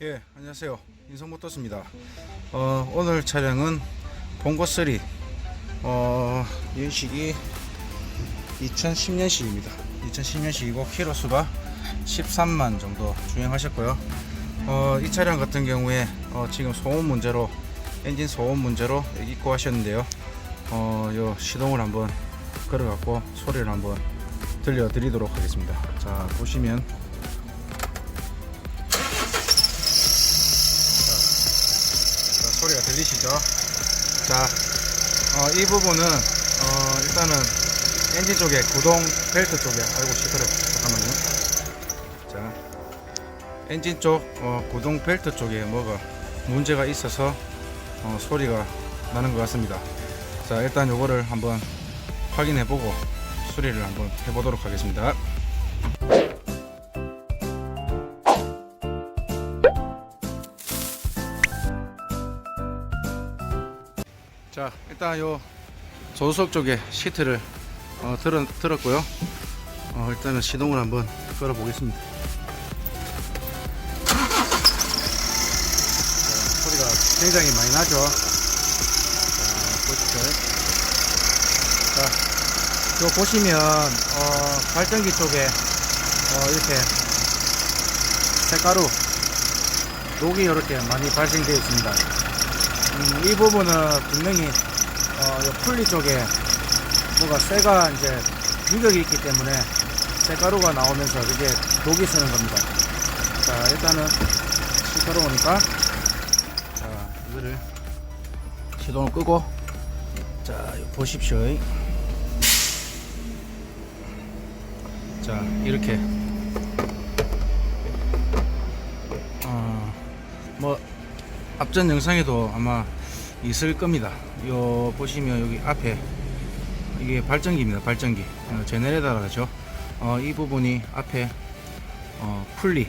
예, 안녕하세요. 인성모터스입니다. 어, 오늘 차량은 봉고3 어, 연식이 2010년식입니다. 2010년식이고 키로수가 13만 정도 주행하셨고요. 어, 이 차량 같은 경우에 어, 지금 소음 문제로 엔진 소음 문제로 입고 하셨는데요. 어, 요 시동을 한번 걸어갖고 소리를 한번 들려드리도록 하겠습니다. 자, 보시면 소리가 들리시죠? 자, 어, 이 부분은 어, 일단은 엔진 쪽에 구동 벨트 쪽에 알고 시끄러워. 잠깐만요. 자, 엔진 쪽 어, 구동 벨트 쪽에 뭐가 문제가 있어서 어, 소리가 나는 것 같습니다. 자, 일단 요거를 한번 확인해보고 수리를 한번 해보도록 하겠습니다. 일단 요 조수석 쪽에 시트를 어, 들어, 들었고요. 어, 일단은 시동을 한번 걸어 보겠습니다. 소리가 굉장히 많이 나죠? 자 보시죠 자 이거 보시면 어, 발전기 쪽에 어, 이렇게 색가루 녹이 이렇게 많이 발생되어 있습니다. 음, 이 부분은 분명히 어, 요 풀리 쪽에 뭐가 쇠가 이제 유격이 있기 때문에 쇠가루가 나오면서 이게 독이 쓰는 겁니다. 자 일단은 시끄러우니까 자 이거를 시동을 끄고 자 보십시오. 자 이렇게 어 뭐 앞전 영상에도 아마 있을 겁니다. 요 보시면 여기 앞에 이게 발전기입니다. 발전기 어, 제네레이터라 하죠. 어, 이 부분이 앞에 어, 풀리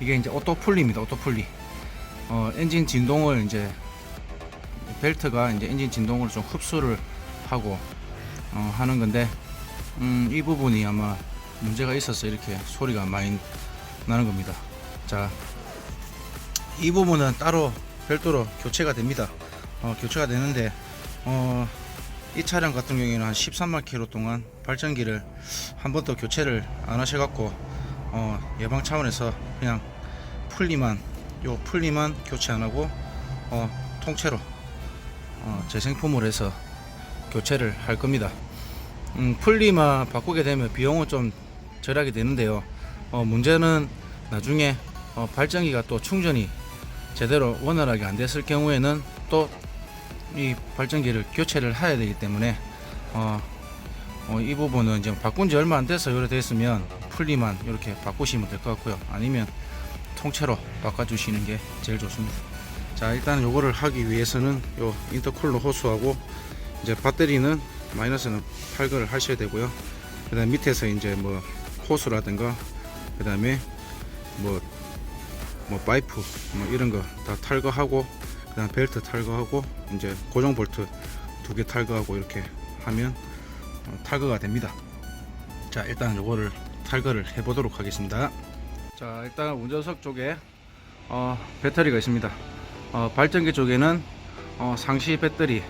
이게 이제 오토 풀리입니다. 오토 풀리 어, 엔진 진동을 이제 벨트가 이제 엔진 진동을 좀 흡수를 하고 어, 하는 건데 음, 이 부분이 아마 문제가 있어서 이렇게 소리가 많이 나는 겁니다. 자, 이 부분은 따로 별도로 교체가 됩니다. 어, 교체가 되는데 어, 이 차량 같은 경우에는 한 13만 킬로 동안 발전기를 한 번도 교체를 안 하셔갖고 어, 예방 차원에서 그냥 풀리만 요 풀리만 교체 안 하고 어, 통째로 어, 재생품을 해서 교체를 할 겁니다. 음, 풀리만 바꾸게 되면 비용은 좀 절약이 되는데요. 어, 문제는 나중에 어, 발전기가 또 충전이 제대로 원활하게 안 됐을 경우에는 또 이 발전기를 교체를 해야 되기 때문에 어, 어, 이 부분은 이제 바꾼 지 얼마 안 돼서 이렇게 됐으면 풀리만 이렇게 바꾸시면 될 것 같고요. 아니면 통째로 바꿔주시는 게 제일 좋습니다. 자 일단 요거를 하기 위해서는 요 인터쿨러 호수하고 이제 배터리는 마이너스는 탈거를 하셔야 되고요. 그 다음 밑에서 이제 뭐 호수라든가 그 다음에 뭐 뭐 파이프 뭐 이런 거 다 탈거하고 그다음 벨트 탈거하고 이제 고정 볼트 두 개 탈거하고 이렇게 하면 어, 탈거가 됩니다. 자 일단 요거를 탈거를 해보도록 하겠습니다. 자 일단 운전석 쪽에 어, 배터리가 있습니다. 어, 발전기 쪽에는 어, 상시 배터리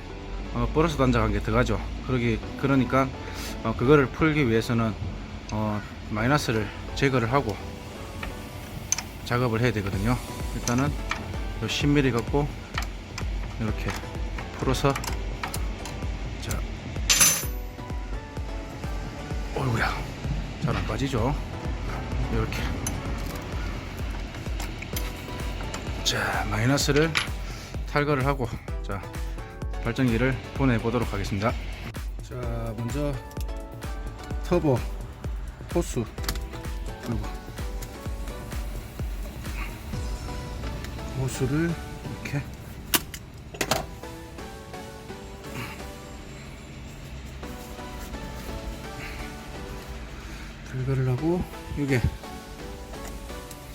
어, 플러스 단자가 한개 들어가죠. 그러기 그러니까 어, 그거를 풀기 위해서는 어, 마이너스를 제거를 하고 작업을 해야 되거든요. 일단은 요 10mm 갖고 이렇게 풀어서 자, 어이구야, 잘 안 빠지죠? 이렇게 자 마이너스를 탈거를 하고 자 발전기를 보내 보도록 하겠습니다. 자 먼저 터보 호수 그리고 호수를 탈거를 하고 이게.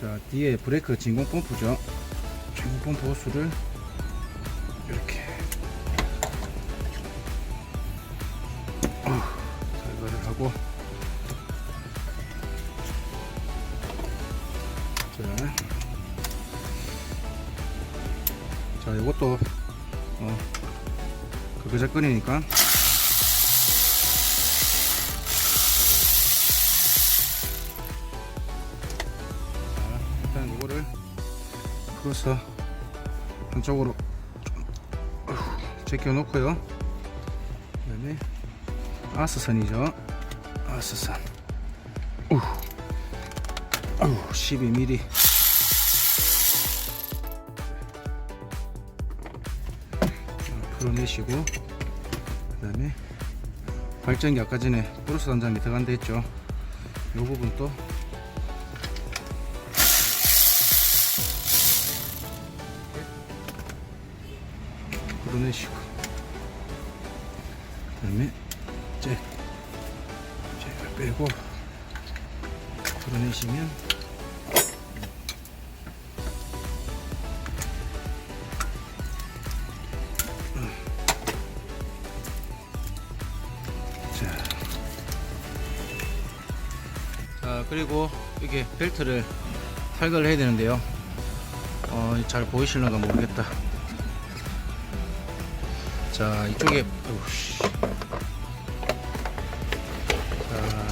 자 뒤에 브레이크 진공 펌프죠. 진공 펌프 호수를 이렇게. 어, 탈거를 하고. 자. 자 이것도 어 그거작거리니까 일단 이거를 풀어서 한쪽으로 제껴 놓고요. 그 다음에 아스선이죠. 아스선. 우. 어휴 12mm 풀어내시고 그 다음에 발전기 아까 전에 브루스 단장이 들어간다 했죠. 요 부분 또 풀어내시고. 그 다음에 잭 잭을 빼고 풀어내시면 자. 자 그리고 이게 벨트를 탈거를 해야 되는데요. 어, 잘 보이실런가 모르겠다 자 이쪽에 어우씨. 자,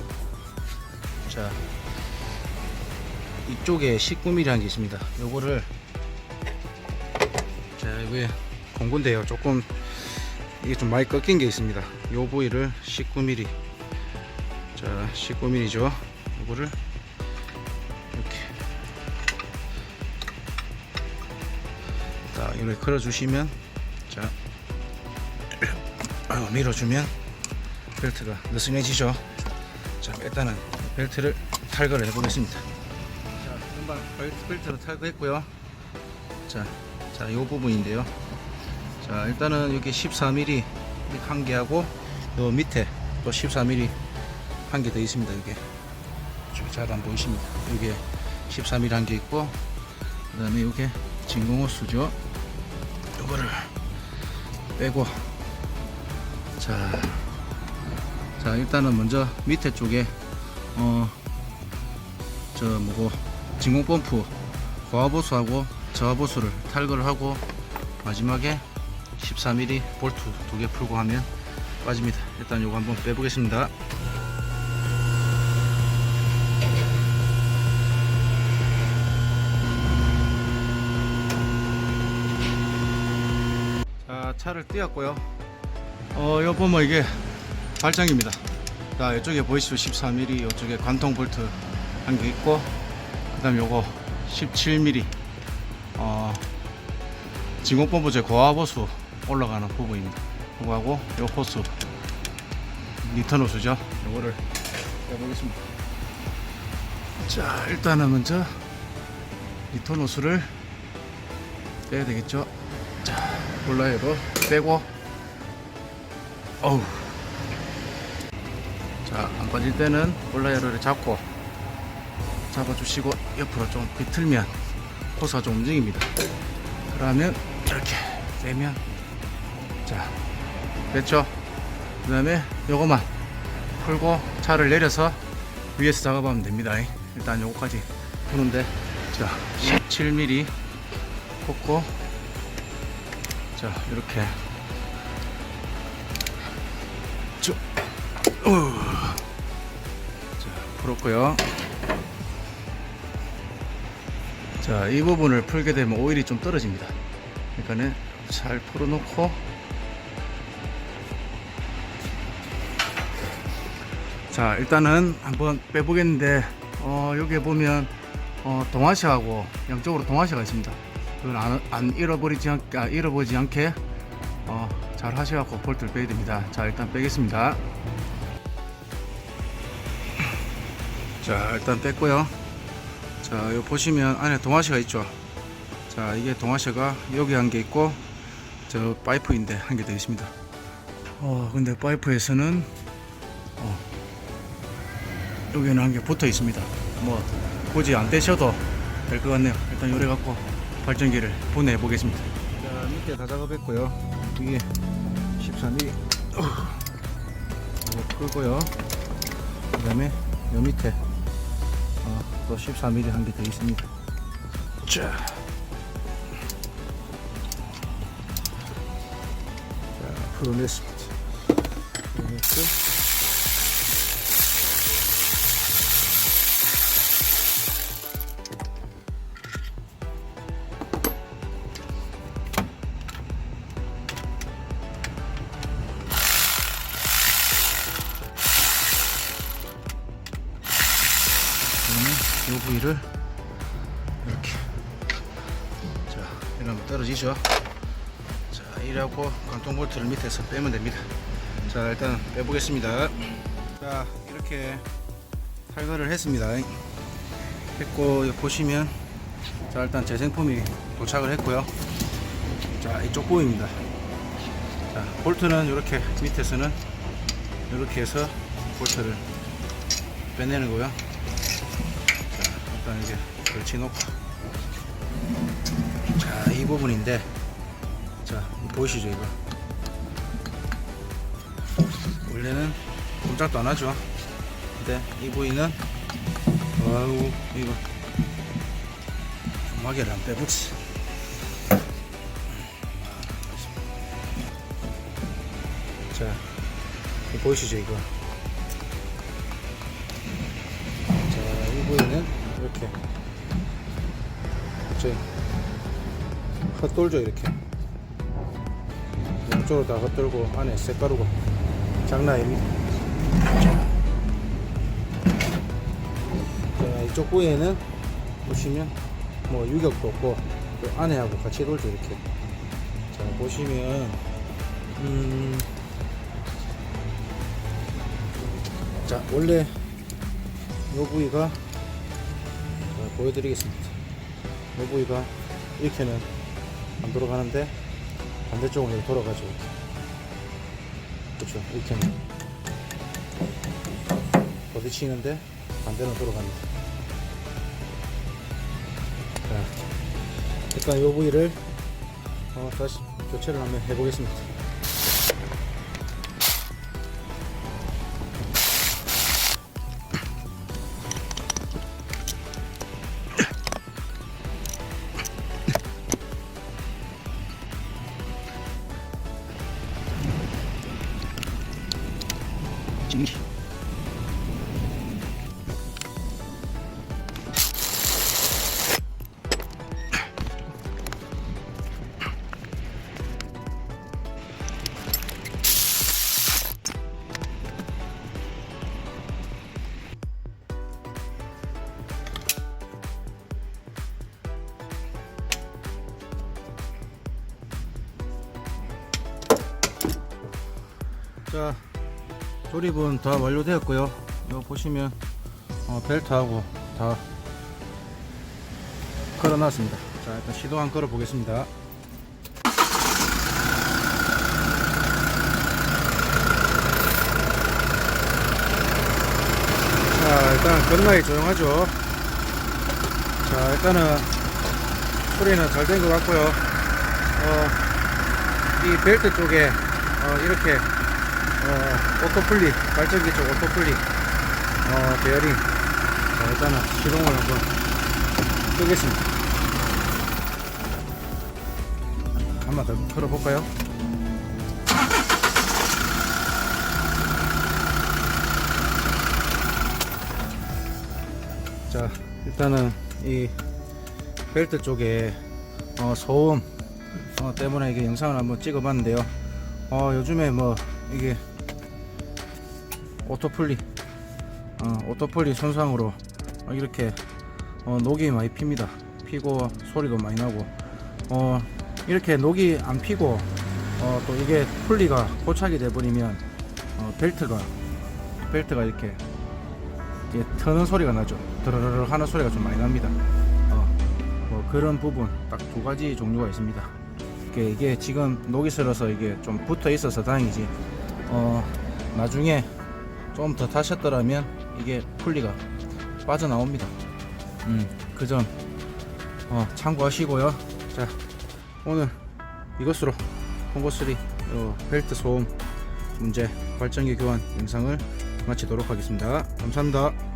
자. 이쪽에 19mm 한게 있습니다. 요거를 자 이게 공군데요. 조금 이게 좀 많이 꺾인 게 있습니다. 요 부위를 19mm 자 19mm죠. 요거를 이렇게. 자 이렇게 걸어 주시면 자 아, 밀어주면 벨트가 느슨해지죠 자 일단은 벨트를 탈거를 해 보겠습니다 자 금방 벨트, 벨트 를 탈거했고요 자, 자, 요 부분인데요. 자, 일단은 여기 14mm 한 개하고 요 밑에 또 14mm 한 개 더 있습니다. 여기 잘안 보이십니다. 여기 13mm 한 개 있고 그 다음에 요게 진공호수죠. 요거를 빼고 자, 자 일단은 먼저 밑에 쪽에 어 저 뭐고 진공 펌프 고화보수하고 저하보수를 탈거를 하고 마지막에 14mm 볼트 두 개 풀고 하면 빠집니다. 일단 요거 한번 빼보겠습니다. 자 차를 띄었고요. 어요 보면 이게 발장입니다. 자 이쪽에 보이시죠 14mm 이쪽에 관통 볼트 한 개 있고 그 다음 요거 17mm 어, 진공펌프제 고압호수 올라가는 부분입니다. 그거하고 요 호수 리턴 호수죠. 요거를 해보겠습니다. 자 일단은 먼저 리턴 호수를 빼야 되겠죠. 자 볼라이로 빼고 어우 자 안 빠질 때는 볼라이로를 잡고 잡아주시고 옆으로 좀 비틀면 호수가 좀 움직입니다. 그러면 이렇게 빼면 자 됐죠? 그 다음에 요거만 풀고 차를 내려서 위에서 작업하면 됩니다. 일단 요거까지 푸는데 자 17mm 꽂고 자 이렇게 자 풀었고요. 자, 이 부분을 풀게 되면 오일이 좀 떨어집니다. 그러니까는 잘 풀어놓고 자, 일단은 한번 빼보겠는데 어, 여기에 보면 어, 동아시아하고 양쪽으로 동아시아가 있습니다. 그건 안, 안 잃어버리지 않게 아, 잃어버리지 않게 어, 잘 하셔갖고 볼트를 빼야 됩니다. 자, 일단 빼겠습니다. 자, 일단 뺐고요. 자, 여기 보시면 안에 동아시가 있죠. 자, 이게 동아시가 여기 한 개 있고 저 파이프인데 한 개 더 있습니다. 어, 근데 파이프에서는 어, 여기는 한 개 붙어 있습니다. 뭐 굳이 안 떼셔도 될 것 같네요. 일단 요래 갖고 발전기를 보내 보겠습니다. 자, 밑에 다 작업했고요. 이게 13mm 이거 풀고요. 그 다음에 요 밑에 어, 또 14mm 한 개 더 있습니다 자. 자 풀어냈습니다. 풀어냈고. 이 부위를 이렇게. 자 이러면 떨어지죠? 자 이라고 관통 볼트를 밑에서 빼면 됩니다. 자 일단 빼보겠습니다. 자 이렇게 탈거를 했습니다. 했고 보시면 자 일단 재생품이 도착을 했고요. 자 이쪽 부위입니다. 자 볼트는 이렇게 밑에서는 이렇게 해서 볼트를 빼내는 거고요. 자, 일단 이게 걸치 놓고. 자, 이 부분인데 자, 보이시죠 이거? 원래는 꼼짝도 안 하죠. 근데 이 부위는 아우 이거. 마개를 안 빼보지 자, 보이시죠 이거? 자, 이 부위는 이렇게. 그치 헛돌죠 이렇게. 양쪽으로 다 헛돌고 안에 색가루가 장난 아닙니다. 자, 이쪽 부위에는 보시면 뭐 유격도 없고 또 안에하고 같이 돌죠 이렇게. 자 보시면 음, 자 원래 이 부위가 자, 보여드리겠습니다. 이 부위가 이렇게는 안 돌아가는데 반대쪽으로. 이렇게. 그렇죠. 이렇게는 부딪히는데 반대로 돌아갑니다. 자, 일단 이 부위를 어, 다시 교체를 한번 해보겠습니다. 조립은 다 완료되었고요. 이거 보시면 어, 벨트하고 다 걸어놨습니다. 자, 일단 시동 한번 걸어 보겠습니다. 자, 일단 겁나게 조용하죠. 자, 일단은 소리는 잘 된 것 같고요. 어, 이 벨트 쪽에 어, 이렇게 어, 오토플리 발전기 쪽 오토플리. 어, 베어링. 자, 일단은 시동을 한번 끄겠습니다. 한번더 걸어볼까요? 자 일단은 이 벨트 쪽에 어, 소음 어, 때문에 이게 영상을 한번 찍어봤는데요. 어, 요즘에 뭐 이게 오토플리 어, 오토플리 손상으로 어, 이렇게 어, 녹이 많이 핍니다. 피고 소리도 많이 나고 어, 이렇게 녹이 안 피고 어, 또 이게 풀리가 포착이 돼 버리면 어, 벨트가 벨트가 이렇게 이게 트는 소리가 나죠. 드르르르 하는 소리가 좀 많이 납니다. 어, 뭐 그런 부분 딱 두 가지 종류가 있습니다. 이게, 이게 지금 녹이 슬어서 이게 좀 붙어 있어서 다행이지 어 나중에 좀 더 타셨더라면 이게 풀리가 빠져나옵니다. 음 그 점 어, 참고하시고요. 자 오늘 이것으로 콩고3 어, 벨트 소음 문제 발전기 교환 영상을 마치도록 하겠습니다. 감사합니다